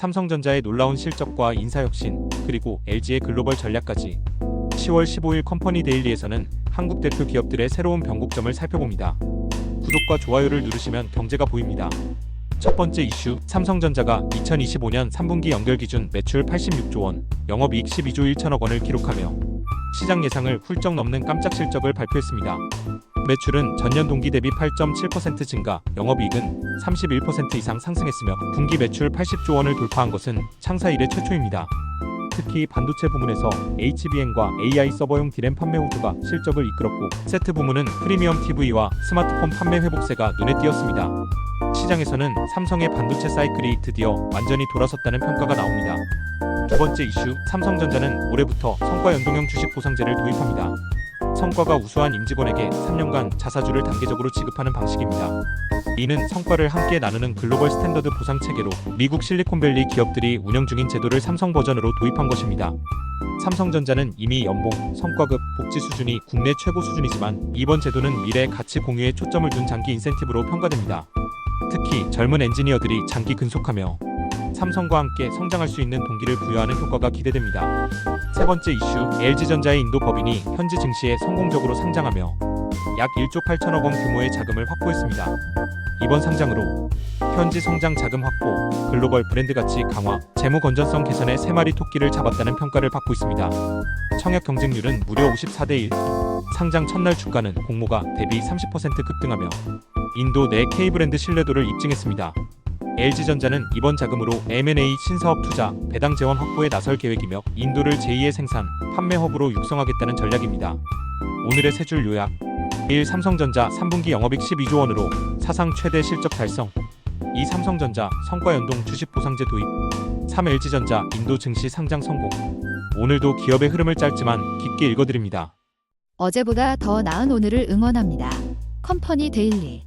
삼성전자의 놀라운 실적과 인사혁신, 그리고 LG의 글로벌 전략까지 10월 15일 컴퍼니 데일리에서는 한국 대표 기업들의 새로운 변곡점을 살펴봅니다. 구독과 좋아요를 누르시면 경제가 보입니다. 첫 번째 이슈, 삼성전자가 2025년 3분기 연결 기준 매출 86조 원, 영업이익 12조 1천억 원을 기록하며 시장 예상을 훌쩍 넘는 깜짝 실적을 발표했습니다. 매출은 전년 동기 대비 8.7% 증가, 영업이익은 31% 이상 상승했으며 분기 매출 80조 원을 돌파한 것은 창사 이래 최초입니다. 특히 반도체 부문에서 HBM과 AI 서버용 디램 판매 호조가 실적을 이끌었고 세트 부문은 프리미엄 TV와 스마트폰 판매 회복세가 눈에 띄었습니다. 시장에서는 삼성의 반도체 사이클이 드디어 완전히 돌아섰다는 평가가 나옵니다. 두 번째 이슈, 삼성전자는 올해부터 성과 연동형 주식 보상제를 도입합니다. 성과가 우수한 임직원에게 3년간 자사주를 단계적으로 지급하는 방식입니다. 이는 성과를 함께 나누는 글로벌 스탠더드 보상 체계로 미국 실리콘밸리 기업들이 운영 중인 제도를 삼성 버전으로 도입한 것입니다. 삼성전자는 이미 연봉, 성과급, 복지 수준이 국내 최고 수준이지만 이번 제도는 미래 가치 공유에 초점을 둔 장기 인센티브로 평가됩니다. 특히 젊은 엔지니어들이 장기 근속하며 삼성과 함께 성장할 수 있는 동기를 부여하는 효과가 기대됩니다. 세 번째 이슈, LG전자의 인도 법인이 현지 증시에 성공적으로 상장하며 약 1조 8천억 원 규모의 자금을 확보했습니다. 이번 상장으로 현지 성장 자금 확보, 글로벌 브랜드 가치 강화, 재무 건전성 개선에 세 마리 토끼를 잡았다는 평가를 받고 있습니다. 청약 경쟁률은 무려 54대 1. 상장 첫날 주가는 공모가 대비 30% 급등하며 인도 내 K브랜드 신뢰도를 입증했습니다. LG전자는 이번 자금으로 M&A 신사업 투자, 배당 재원 확보에 나설 계획이며 인도를 제2의 생산, 판매 허브로 육성하겠다는 전략입니다. 오늘의 세 줄 요약 1. 삼성전자 3분기 영업이익 12조 원으로 사상 최대 실적 달성 2. 삼성전자 성과 연동 주식 보상제 도입 3. LG전자 인도 증시 상장 성공 오늘도 기업의 흐름을 짧지만 깊게 읽어드립니다. 어제보다 더 나은 오늘을 응원합니다. 컴퍼니 데일리